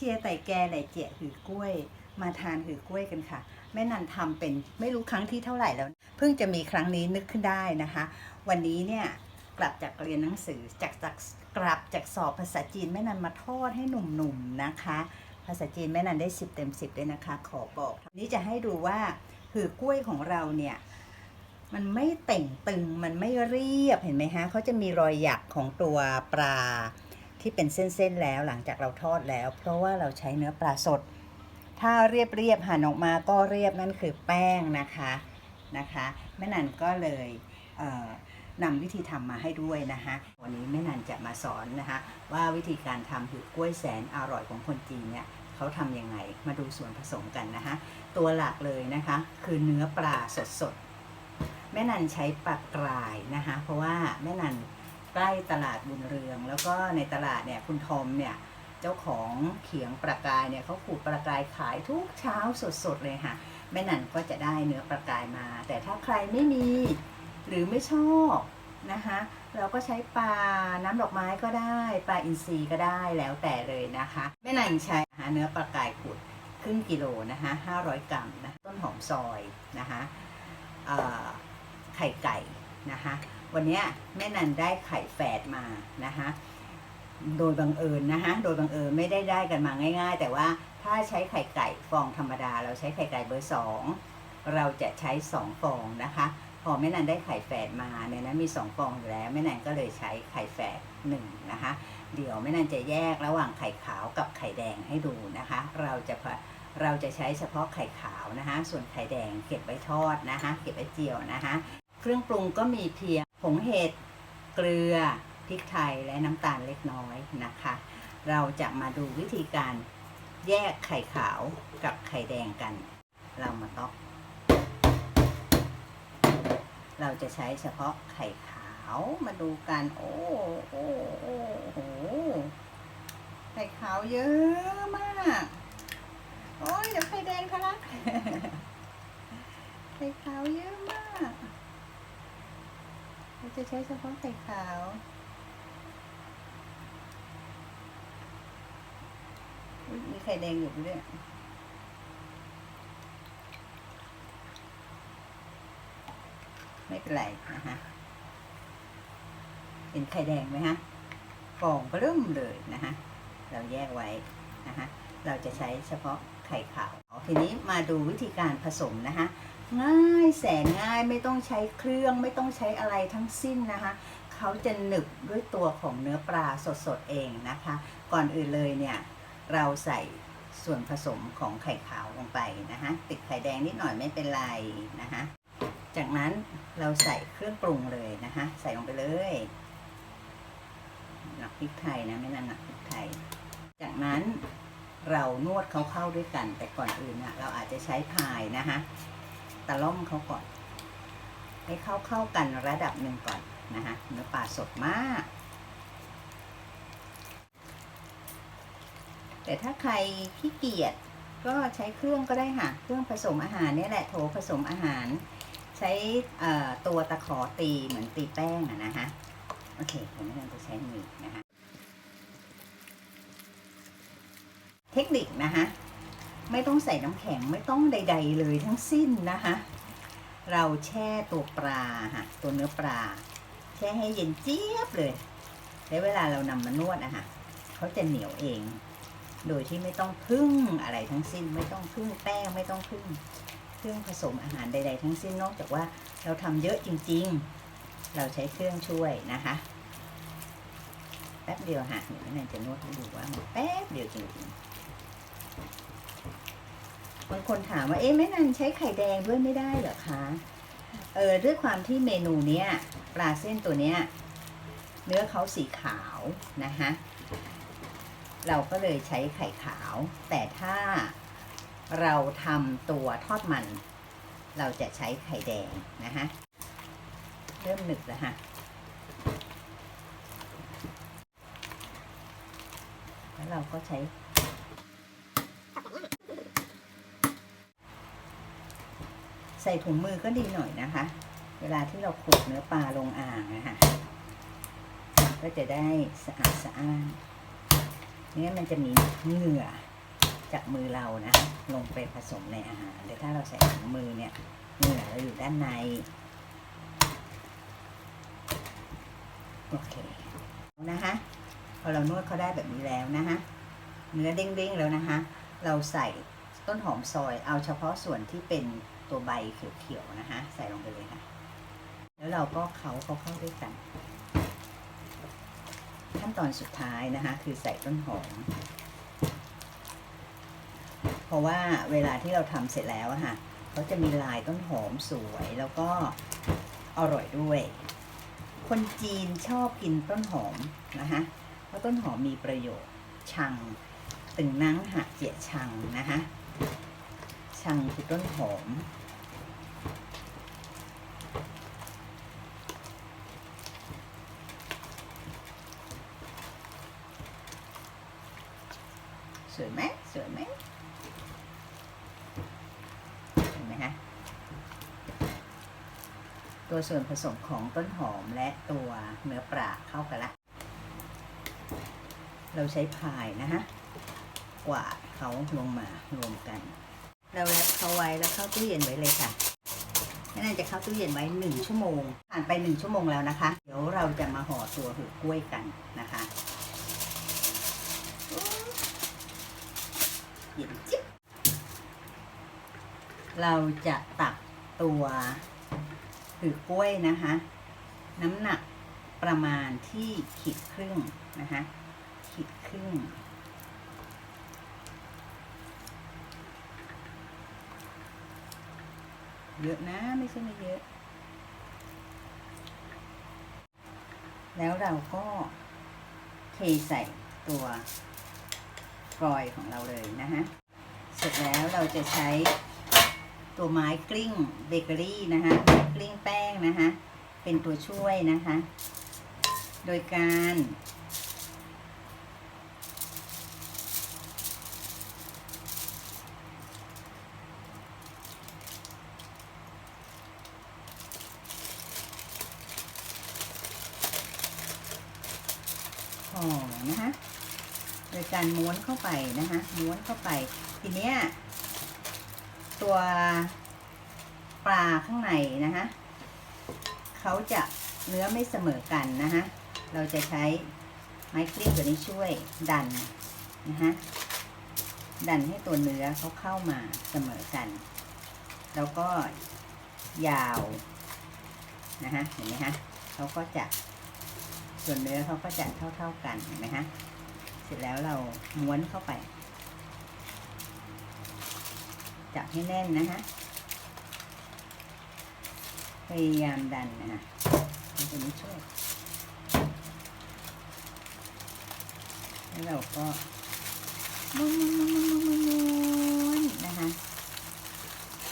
ชียร์ไต่แกไหลเจียหือกล้วย มาทานหือกล้วยกันค่ะ แม่นันทำเป็นไม่รู้ครั้งที่เท่าไหร่แล้ว เพิ่งจะมีครั้งนี้นึกขึ้นได้นะคะ วันนี้เนี่ยกลับจากเรียนหนังสือจากจากกลับจากสอบภาษาจีนแม่นันมาทอดให้หนุ่มๆนะคะ ภาษาจีนแม่นันได้ 10 เต็ม 10ด้วยนะคะ ขอบอกนนี้จะให้ดูว่าหือกล้วยของเราเนี่ยมันไม่เต่งตึงมันไม่เรียบเห็นไหมฮะเขาจะมีรอยหยักของตัวปลา ที่เป็นเส้นๆแล้วหลังจากเราทอดแล้ว เพราะว่าเราใช้เนื้อปลาสด ถ้าเรียบๆหั่นออกมาก็เรียบนั่นคือแป้งนะคะนะคะแม่นันก็เลยเนำวิธีทำมาให้ด้วยนะคะวันนี้แม่นันจะมาสอนนะคะ ว่าวิธีการทำหือกล้วยแสนอร่อยของคนจีนเนี่ยเขาทำยังไงมาดูส่วนผสมกันนะคะ ตัวหลักเลยนะคะคือเนื้อปลาสดๆแม่นันใช้ปลากรายนะคะ เพราะว่าแม่นัน ใกล้ตลาดบุญเรือง แล้วก็ในตลาดเนี่ยคุณทอมเนี่ยเจ้าของเขียงปลากรายเนี่ยเขาขูดปลากรายขายทุกเช้าสดๆเลยค่ะแม่นันก็จะได้เนื้อปลากรายมา แต่ถ้าใครไม่มีหรือไม่ชอบนะคะเราก็ใช้ปลาน้ำดอกไม้ก็ได้ปลาอินทรีก็ได้แล้วแต่เลยนะคะแม่นันใช้หาเนื้อปลากรายขูดครึ่งกิโลนะคะ500 กรัมนะต้นหอมซอยนะคะไข่ไก่นะคะ วันนี้แม่นันได้ไข่แฝดมานะคะโดยบังเอิญนะคะโดยบังเอิญไม่ได้ได้กันมาง่าย ๆ แต่ว่าถ้าใช้ไข่ไก่ฟองธรรมดา เราใช้ไข่ไก่เบอร์สองเราจะใช้สองฟองนะคะพอแม่นันได้ไข่แฝดมาเนี่ยนะมีสองฟองอยู่แล้วแม่นันก็เลยใช้ไข่แฝดหนึ่งนะคะเดี๋ยวแม่นันจะแยกระหว่างไข่ขาวกับไข่แดงให้ดูนะคะ เราจะพะเราจะใช้เฉพาะไข่ขาวนะคะ ส่วนไข่แดงเก็บไว้ทอดนะคะ เก็บไว้เจียวนะคะ เครื่องปรุงก็มีเพียงผงเห็ด เกลือ พริกไทย และน้ำตาลเล็กน้อยนะคะ เราจะมาดูวิธีการแยกไข่ขาวกับไข่แดงกัน เรามาต๊อก เราจะใช้เฉพาะไข่ขาวมาดูกัน โอ้โอ้โอ้โหไข่ขาวเยอะมาก โอ้ยเดี๋ยวไข่แดงทะลักไข่ขาวเยอะมาก จะใช้เฉพาะไข่ขาว มีไข่แดงอยู่ด้วยไม่เป็นไรนะคะเห็นไข่แดงไหมฮะฟองเริ่มเลยนะคะเราแยกไว้นะคะเราจะใช้เฉพาะไข่ขาว ทีนี้มาดูวิธีการผสมนะคะ ง่ายแสนง่ายไม่ต้องใช้เครื่องไม่ต้องใช้อะไรทั้งสิ้นนะคะเขาจะหนึบด้วยตัวของเนื้อปลาสดๆเองนะคะ ก่อนอื่นเลยเนี่ย เราใส่ส่วนผสมของไข่ขาวลงไปนะคะติดไข่แดงนิดหน่อยไม่เป็นไรนะคะจากนั้นเราใส่เครื่องปรุงเลยนะคะใส่ลงไปเลยหนักพริกไทยนะไม่นานหนักพริกไทย จากนั้นเรานวดเขาเข้าด้วยกัน แต่ก่อนอื่นนะเราอาจจะใช้พายนะคะะล่อมเขาก่อน ให้เข้าเข้ากันระดับหนึ่งก่อนนะคะเนื้อปลาสดมาก แต่ถ้าใครขี้เกียจก็ใช้เครื่องก็ได้ค่ะ เครื่องผสมอาหารนี่แหละโถผสมอาหาร ใช้ตัวตะขอตีเหมือนตีแป้งอะนะคะโอเคผมไม่ต้องจะใช้มือนะคะ เทคนิคนะคะ ไม่ต้องใส่น้ำแข็งไม่ต้องใด ๆ เลยทั้งสิ้นนะคะเราแช่ตัวปลาค่ะตัวเนื้อปลา แช่ให้เย็นเจี๊ยบเลย แล้วเวลาเรานำมานวดอะคะเขาจะเหนียวเอง โดยที่ไม่ต้องพึ่งอะไรทั้งสิ้น ไม่ต้องพึ่งแป้งไม่ต้องพึ่งเครื่องผสมอาหารใด ๆ ทั้งสิ้นนอกจากว่าเราทำเยอะจริง ๆ เราใช้เครื่องช่วยนะคะแป๊บเดียวค่ะเดี๋ยวแม่นจะนวดให้ดูว่ามันแป๊บเดียวจริงๆ บางคนถามว่าเอ๊ะแม่นันใช้ไข่แดงด้วยไม่ได้เหรอคะเออด้วยความที่เมนูเนี้ยปลาเส้นตัวเนี้ยเนื้อเขาสีขาวนะคะเราก็เลยใช้ไข่ขาว แต่ถ้าเราทำตัวทอดมัน เราจะใช้ไข่แดงนะคะเริ่มหนึบแล้วฮะแล้วเราก็ใช้ ใส่ถุงมือก็ดีหน่อยนะคะ เวลาที่เราขูดเนื้อปลาลงอ่างนะคะก็จะได้สะอาดสะอ้านเนี่ยมันจะมีเหงื่อจากมือเรานะลงไปผสมในอาหารแต่ถ้าเราใส่ถุงมือเนี่ยเหงื่อเราอยู่ด้านใน โอเคนะคะพอเรานวดเขาได้แบบนี้แล้วนะคะเนื้อเด้งๆแล้วนะคะ เราใส่ต้นหอมซอยเอาเฉพาะส่วนที่เป็น ตัวใบเขียวๆนะคะ ใส่ลงไปเลยค่ะ แล้วเราก็เขาเขาเข้าด้วยกัน ขั้นตอนสุดท้ายนะคะ คือใส่ต้นหอม เพราะว่าเวลาที่เราทำเสร็จแล้วอะค่ะเขาจะมีลายต้นหอมสวยแล้วก็อร่อยด้วย คนจีนชอบกินต้นหอมนะคะเพราะต้นหอมมีประโยชน์ชังตึงนังหะเจียชังนะคะชังคือต้นหอม วยไหมสวยไหมเห็นไหมคะตัวส่วนผสมของต้นหอมและตัวเนื้อปลาเข้ากันละเราใช้พายนะฮะกวาดเขาลงมารวมกัน เราแรปเขาไว้แล้วเข้าตู้เย็นไว้เลยค่ะไม่น่าจะเข้าตู้เย็นไว้หนึ่งชั่วโมงผ่านไปหนึ่งชั่วโมงแล้วนะคะ เดี๋ยวเราจะมาห่อตัวหือกล้วยกันนะคะ เย็นจิ๊บเราจะตักตัวหือกล้วยนะคะ น้ำหนักประมาณที่ขีดครึ่งนะคะขีดครึ่ง เยอะนะไม่ใช่ไม่เยอะ แล้วเราก็เทใส่ตัว รอยของเราเลยนะฮะ เสร็จแล้วเราจะใช้ตัวไม้กลิ้งเบเกอรี่นะคะกลิ้งแป้งนะคะ เป็นตัวช่วยนะคะ โดยการห่อนะคะ ยการม้วนเข้าไปนะคะม้วนเข้าไป ทีเนี้ยตัวปลาข้างในนะคะเขาจะเนื้อไม่เสมอกันนะคะเราจะใช้ไม้คลิ้งตัวนี้ช่วยดันนะคะดันให้ตัวเนื้อเขาเข้ามาเสมอกัน แล้วก็ยาวนะคะเห็นไหมคะเขาก็จะส่วนเนื้อเขาก็จะเท่า ๆกันเห็นไหมคะ สร็จแล้วเราม้วนเข้าไป จับให้แน่นนะฮะพยายามดันนะฮะมันจะไม่ช่วย แล้วเราก็ม้วนม้วนๆนะคะ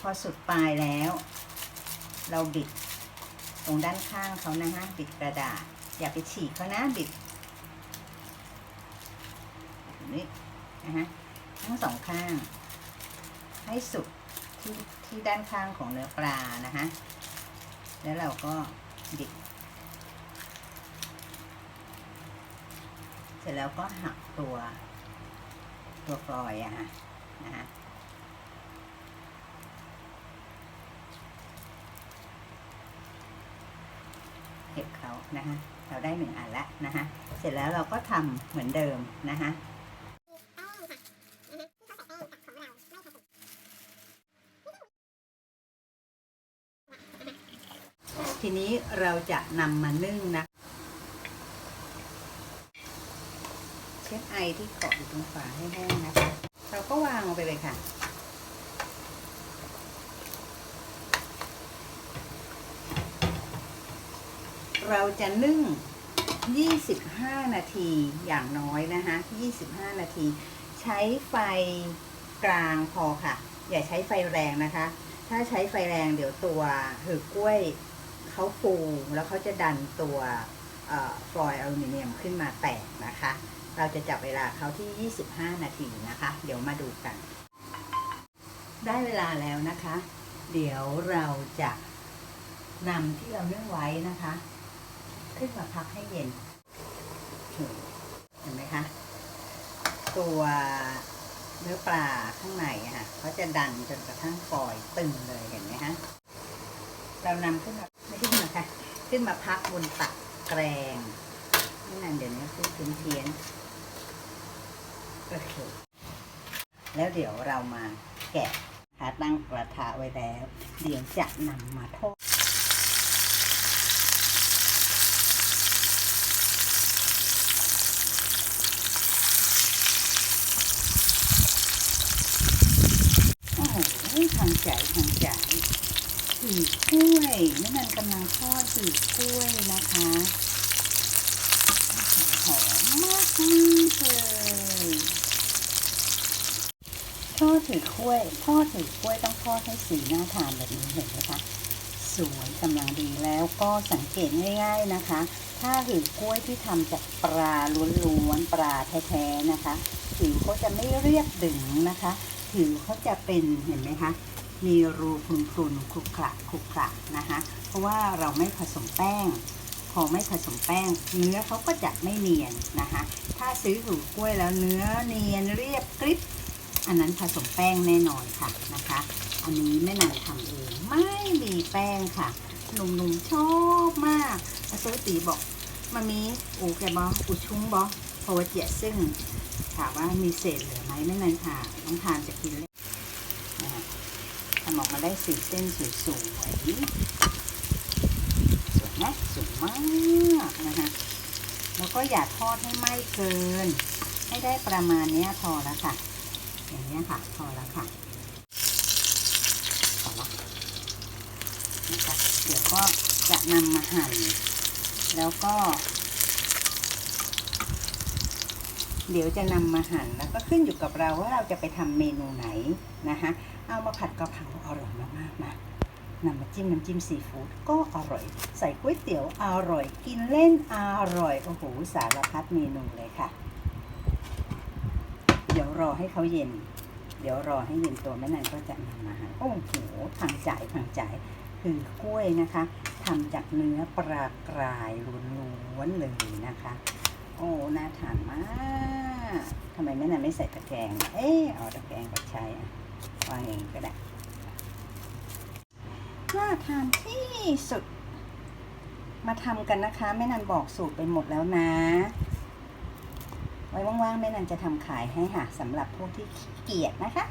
พอสุดปลายแล้ว เราบิดตรงด้านข้างเขานะฮะบิดกระดาษ อย่าไปฉีกเขานะบิด นี้นะฮะทั้งสองข้าง ให้สุดที่ที่ด้านข้างของเนื้อปลานะฮะแล้วเราก็บิดเสร็จแล้วก็หักตัวตัวกลอยอะฮะนะฮะเก็บเขานะฮะเราได้หนึ่งอันล้วนะฮะเสร็จแล้วเราก็ทำเหมือนเดิมนะฮะ ทีนี้เรา จะนำมานึ่งนะเช็ดไอที่เกาะอยู่ตรงฝาให้แห้งนะคะ เราก็วางลงไปเลยค่ะ เราจะนึ่ง 25 นาทีอย่างน้อยนะคะ 25 นาที ใช้ไฟกลางพอค่ะ อย่าใช้ไฟแรงนะคะ ถ้าใช้ไฟแรงเดี๋ยวตัวหือกล้วย เขาฟูแล้วเขาจะดันตัวฟลอยล์อลูมิเนียมขึ้นมาแตกนะคะ เราจะจับเวลาเขาที่ 25 นาทีนะคะ เดี๋ยวมาดูกัน ได้เวลาแล้วนะคะ เดี๋ยวเราจะนำที่เราเนื่องไว้นะคะ ขึ้นมาพักให้เย็น เห็นไหมคะ ตัวเนื้อปลาข้างในอะค่ะเขาจะดันจนกระทั่งฟอยล์ตึงเลยเห็นไหมฮะ เรานำขึ้นมา นมาค่ะขึ้นมาพักบนตักแกรงนี่นั่นเดี๋ยวนี้พูดเพี้ยนเฉียนโอเคแล้วเดี๋ยวเรามาแกะนะคะตั้งกระทะไว้แล้ว เดี๋ยวจะนำมาทอดโอ้โหทางใจทางใจ ถือกล้วยนี่มันกำลังทอดถือกล้วยนะคะหอมมากเลยทอดถือกล้วยทอดถือกล้วยต้องทอดให้สีน่าทานแบบนี้เห็นไหมคะสวยกำลังดีแล้วก็สังเกตง่าย ๆนะคะ ถ้าถือกล้วยที่ทำจากปลาล้วนๆปลาแท้ๆนะคะ ผิวเขาจะไม่เรียบดึงนะคะ ผิวเขาจะเป็นเห็นไหมคะ มีรูพรุนๆคลุกคละคลุกคละนะคะเพราะว่าเราไม่ผสมแป้ง พอไม่ผสมแป้ง เนื้อเขาก็จะไม่เนียนนะคะ ถ้าซื้อหูกล้วยแล้วเนื้อเนียนเรียบกริบอันนั้นผสมแป้งแน่นอนค่ะนะคะ อันนี้แม่นางทำเองไม่มีแป้งค่ะหนุ่มๆชอบมากอาซุยตีบอกมามีอูแกบออูชุ้งบอพราะว่าเจียซึ่งถามว่ามีเศษเหลือไหมไม่นานค่ะน้องทานจะกินเลยำออกมาได้สีเส้นสวยๆสวยไหมสวยมากนะคะแล้วก็อย่าทอดให้ไหม้เกิน ให้ได้ประมาณนี้พอแล้วค่ะ อย่างนี้ค่ะพอแล้วค่ะพอแล้วนะคะเดี๋ยวก็จะนำมาหั่น แล้วก็ เดี๋ยวจะนำมาหั่นแล้วก็ขึ้นอยู่กับเราว่าเราจะไปทำเมนูไหนนะคะ เอามาผัดกะเพราอร่อยมากๆนะนำมาจิ้มน้ำจิ้มซีฟู้ดก็อร่อย ใส่ก๋วยเตี๋ยวอร่อย กินเล่นอร่อยโอ้โหสารพัดเมนูเลยค่ะ เดี๋ยวรอให้เขาเย็น เดี๋ยวรอให้เย็นตัวไม่นานก็จะนำมาหั่นโอ้โหทางจ่ายทางจ่ายคือกล้วยนะคะทำจากเนื้อปลากรายล้วนๆเลยนะคะ โอ้น่าทานมากทำไมแม่นายไม่ใส่ตะแกรงเอ๊ะเอาตะแกรงไปใช้อะ วางอย่างก็ได้น่าทานที่สุด มาทำกันนะคะแม่นันบอกสูตรไปหมดแล้วนะ ไว้ว่างๆแม่นันจะทำขายให้ค่ะสำหรับพวกที่ขี้เกียจนะคะ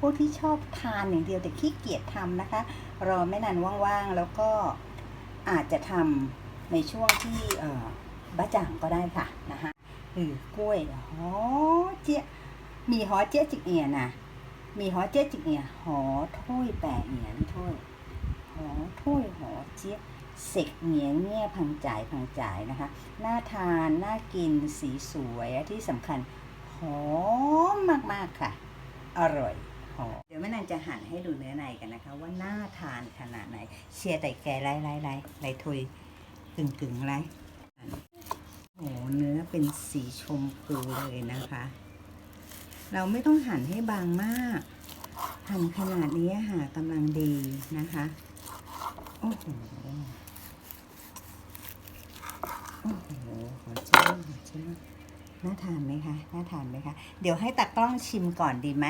พวกที่ชอบทานอย่างเดียวแต่ขี้เกียจทำนะคะ รอแม่นันว่างๆแล้วก็อาจจะทำในช่วงที่เออบ้าจ่างก็ได้ค่ะนะคะคือกล้วยหอเจี๊ยมีหอเจี๊ยจิกเอียนะ มีหอเจี๊ยจิกเอียหอถ้วยแปะเอียนถ้วยหอถ้วยหอเจี๊ยเสกเหนียงเงี้ยพังจ่ายพังจ่ายนะคะน่าทานน่ากินสีสวยที่สำคัญหอมมากๆค่ะ อร่อยหอมเดี๋ยวแม่นางจะหั่นให้ดูเนื้อในกันนะคะ ว่าน่าทานขนาดไหน เชียร์ไต่แกไล่ไล่ไล่ไล่ทุยกึ่งกึ่งๆไล่โอ้เนื้อเป็นสีชมพูเลยนะคะ เราไม่ต้องหั่นให้บางมาก หั่นขนาดนี้ค่ะกำลังดีนะคะ โอ้โห โอ้โหขอชิมขอชิมน่าทานไหมคะ น่าทานไหมคะ เดี๋ยวให้ตากล้องชิมก่อนดีไหม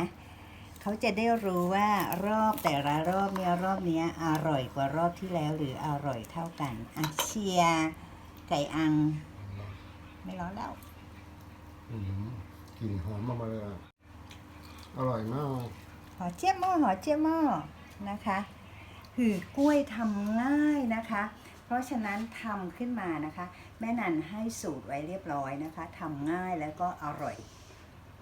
เขาจะได้รู้ว่ารอบแต่ละรอบเนี่ยรอบเนี้ยอร่อยกว่ารอบที่แล้วหรืออร่อยเท่ากันอะเชียร์ไก่อัง ไม่ร้อนแล้ว อืมกลิ่นหอมมากมาเลยอะ อร่อยมาก หอเจี๊ยบหม้อหอเจี๊ยบหม้อนะคะหือกล้วยทำง่ายนะคะ เพราะฉะนั้นทำขึ้นมานะคะ แม่นันให้สูตรไว้เรียบร้อยนะคะทำง่ายแล้วก็อร่อย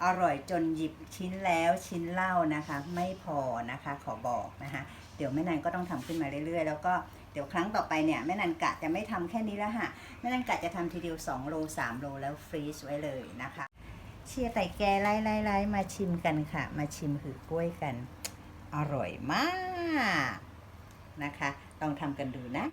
อร่อยจนหยิบชิ้นแล้วชิ้นเล่านะคะ ไม่พอนะคะขอบอกนะคะ เดี๋ยวแม่นันก็ต้องทำขึ้นมาเรื่อยๆ แล้วก็เดี๋ยวครั้งต่อไปเนี่ยแม่นันกะจะไม่ทำแค่นี้แล้วค่ะแม่นันกะจะทำทีเดียว2โล3โลแล้วฟรีซไว้เลยนะคะ เชียร์ไต่แกไล่ไล่ไล่มาชิมกันค่ะ มาชิมหือกล้วยกัน อร่อยมากนะคะ ลองทำกันดูนะ